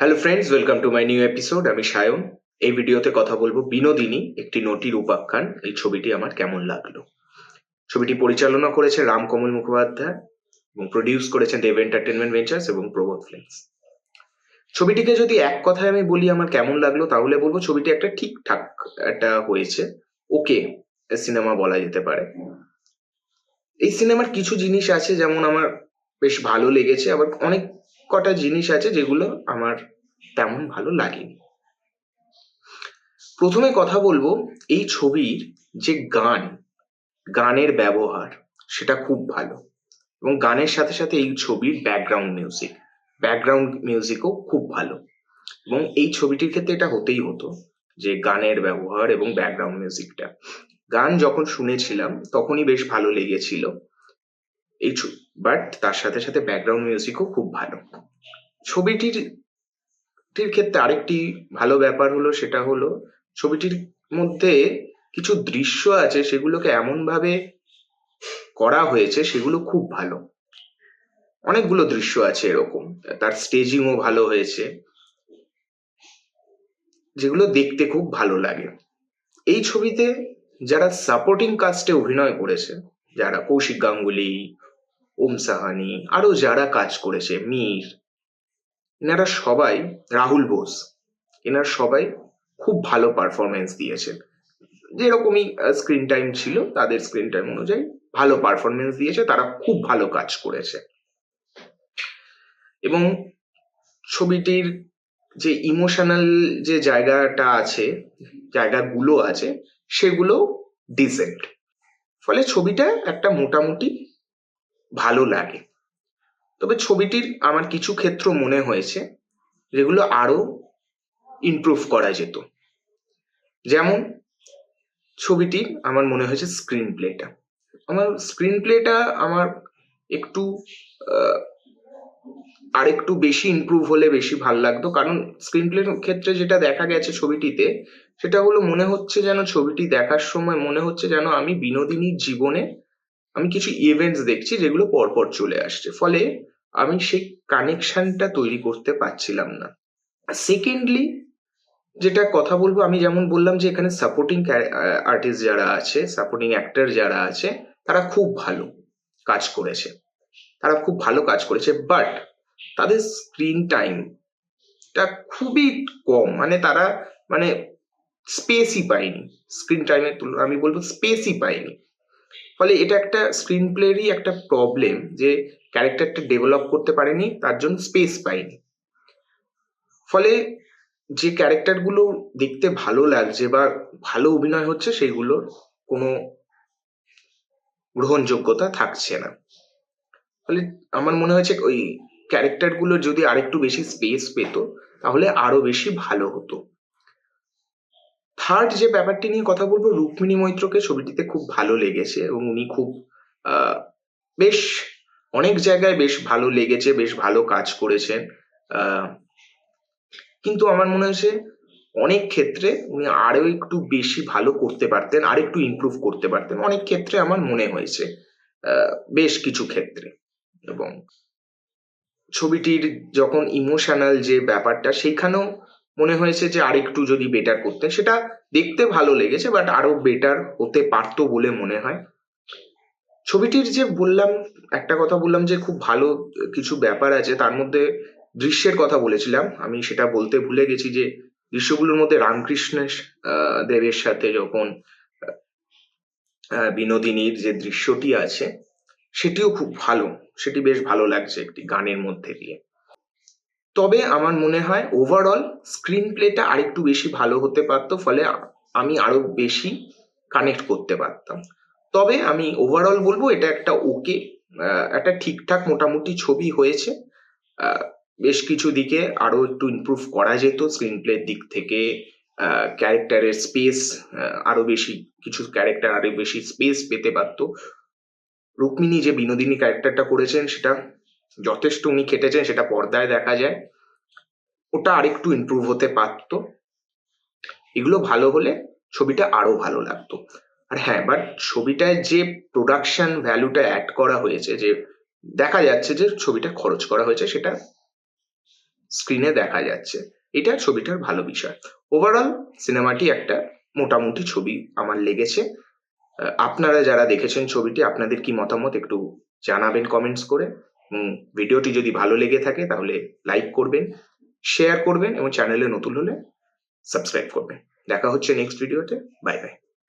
Hello friends welcome to my new episode আমি সায়ন। এই ভিডিওতে কথা বলব বিনোদিনী, একটি নটির উপাখ্যান। এই ছবিটি আমার কেমন লাগল? ছবিটি পরিচালনা করেছে রামকমল মুখোপাধ্যায় এবং প্রডিউস করেছেন দেব এন্টারটেনমেন্ট ভেঞ্চার্স এবং প্রবোধ ফিল্মস ছবিটিকে যদি এক কথায় আমি বলি আমার কেমন লাগল, তাহলে বলব ছবিটি একটা ঠিকঠাক একটা হয়েছে। ওকে সিনেমা বলা যেতে পারে। এই সিনেমার কিছু জিনিস আছে যেমন আমার বেশ ভালো লেগেছে, আবার অনেক কটা জিনিস আছে যেগুলো আমার তেমন ভালো লাগেনি। প্রথমে কথা বলব এই ছবির যে গান, গানের ব্যবহার, সেটা খুব ভালো। এবং গানের সাথে সাথে এই ছবির ব্যাকগ্রাউন্ড মিউজিক ব্যাকগ্রাউন্ড মিউজিকও খুব ভালো। এবং এই ছবিটির ক্ষেত্রে এটা হতেই হতো যে গানের ব্যবহার এবং ব্যাকগ্রাউন্ড মিউজিকটা গান যখন শুনেছিলাম, তখনই বেশ ভালো লেগেছিল। এই বাট তার সাথে সাথে ব্যাকগ্রাউন্ড মিউজিকও খুব ভালো। ছবিটির, টির ক্ষেত্রে আরেকটি ভালো ব্যাপার হলো, সেটা হলো ছবিটির মধ্যে কিছু দৃশ্য আছে, সেগুলোকে এমন ভাবে করা হয়েছে, সেগুলো খুব ভালো। অনেকগুলো দৃশ্য আছে এরকম। তার স্টেজিংও ভালো হয়েছে। যেগুলো দেখতে খুব ভালো লাগে। এই ছবিতে যারা সাপোর্টিং কাস্টে অভিনয় করেছে, যারা কৌশিক গাঙ্গুলি ওম সাহানি আরও যারা কাজ করেছে, মীর, এনারা সবাই রাহুল বোস। এনারা সবাই খুব ভালো পারফরমেন্স দিয়েছেন। যেরকমই স্ক্রিন টাইম ছিল, তাদের স্ক্রিন টাইম অনুযায়ী ভালো পারফরমেন্স দিয়েছে, তারা খুব ভালো কাজ করেছে। এবং ছবিটির যে ইমোশনাল যে জায়গাটা আছে, জায়গাগুলো আছে, সেগুলো ডিসেন্ট ফলে ছবিটা একটা মোটামুটি ভালো লাগে। তবে ছবিটির আমার কিছু ক্ষেত্র মনে হয়েছে, যেগুলো আরও ইমপ্রুভ করা যেত। যেমন, ছবিটি আমার মনে হয়েছে স্ক্রিন প্লেটা আমার স্ক্রিন প্লেটা আমার একটু আর একটু বেশি ইমপ্রুভ হলে বেশি ভালো লাগতো। কারণ স্ক্রিন প্লের ক্ষেত্রে যেটা দেখা গেছে ছবিটিতে, সেটা হলো মনে হচ্ছে যেন ছবিটি দেখার সময় মনে হচ্ছে যেন আমি বিনোদিনীর জীবনে আমি কিছু ইভেন্টস দেখছি যেগুলো পরপর চলে আসছে। ফলে আমি সেই কানেকশনটা তৈরি করতে পারছিলাম না। সেকেন্ডলি যেটা কথা বলব, আমি যেমন বললাম যে এখানে সাপোর্টিং আর্টিস্ট যারা আছে সাপোর্টিং অ্যাক্টর যারা আছে, তারা খুব ভালো কাজ করেছে। তারা খুব ভালো কাজ করেছে বাট তাদের স্ক্রিন টাইমটা খুবই কম। মানে তারা মানে স্পেসই পায়নি। স্ক্রিন টাইমের তুলনায় আমি বলব স্পেসই পায়নি। ফলে এটা একটা স্ক্রিন প্লেরই একটা প্রবলেম যে ক্যারেক্টারটা ডেভেলপ করতে পারেনি, তার জন্য স্পেস পায়নি ফলে যে ক্যারেক্টারগুলো দেখতে ভালো লাগছে বা ভালো অভিনয় হচ্ছে সেগুলোর কোনো গ্রহণযোগ্যতা থাকছে না। ফলে আমার মনে হয়েছে ওই ক্যারেক্টারগুলো যদি আরেকটু বেশি স্পেস পেত, তাহলে আরও বেশি ভালো হতো। থার্ড যে ব্যাপারটি নিয়ে কথা বলব, রুক্মিণী মৈত্রকে ছবিটিতে খুব ভালো লেগেছে এবং উনি খুব বেশ অনেক জায়গায় বেশ ভালো লেগেছে, বেশ ভালো কাজ করেছেন। কিন্তু আমার মনে হয়েছে অনেক ক্ষেত্রে উনি আরও একটু বেশি ভালো করতে পারতেন আর একটু ইমপ্রুভ করতে পারতেন। অনেক ক্ষেত্রে আমার মনে হয়েছে বেশ কিছু ক্ষেত্রে। এবং ছবিটির যখন ইমোশনাল যে ব্যাপারটা, সেইখানেও মনে হয়েছে যে আরেকটু যদি বেটার করতে সেটা দেখতে ভালো লেগেছে বাট আরও বেটার হতে পারতো বলে মনে হয়। ছবিটির যে বললাম, একটা কথা বললাম যে খুব ভালো কিছু ব্যাপার আছে, তার মধ্যে দৃশ্যের কথা বলেছিলাম। আমি সেটা বলতে ভুলে গেছি যে দৃশ্যগুলোর মধ্যে রামকৃষ্ণের দেবের সাথে যখন বিনোদিনীর যে দৃশ্যটি আছে, সেটিও খুব ভালো। সেটি বেশ ভালো লাগছে একটি গানের মধ্যে দিয়ে। তবে আমার মনে হয় ওভারঅল স্ক্রিন প্লেটা আরেকটু বেশি ভালো হতে পারতো, ফলে আমি আরও বেশি কানেক্ট করতে পারতাম। তবে আমি ওভারঅল বলব এটা একটা ওকে একটা ঠিকঠাক মোটামুটি ছবি হয়েছে। বেশ কিছু দিকে আরও একটু ইমপ্রুভ করা যেত স্ক্রিন প্লের দিক থেকে ক্যারেক্টারের স্পেস আরও বেশি কিছু ক্যারেক্টার আরও বেশি স্পেস পেতে পারতো। রুক্মিণী যে বিনোদিনী ক্যারেক্টারটা করেছেন সেটা যথেষ্ট উনি খেটেছেন, সেটা পর্দায় দেখা যায়। ওটা আরেকটু ইমপ্রুভ হতে পারতো। এগুলো ভালো হলে ছবিটা আরও ভালো লাগতো। আর হ্যাঁ বাট ছবিটায় যে প্রোডাকশন ভ্যালুটা অ্যাড করা হয়েছে, যে দেখা যাচ্ছে যে ছবিটা খরচ করা হয়েছে, সেটা স্ক্রিনে দেখা যাচ্ছে। এটা ছবিটার ভালো বিষয়। ওভারঅল সিনেমাটি একটা মোটামুটি ছবি আমার লেগেছে। আপনারা যারা দেখেছেন ছবিটি, আপনাদের কি মতামত একটু জানাবেন কমেন্টস করে। ভিডিওটি যদি ভালো লেগে থাকে তাহলে লাইক করবেন, শেয়ার করবেন এবং চ্যানেলে নতুন হলে সাবস্ক্রাইব করবেন। দেখা হচ্ছে নেক্সট ভিডিওতে। Bye bye.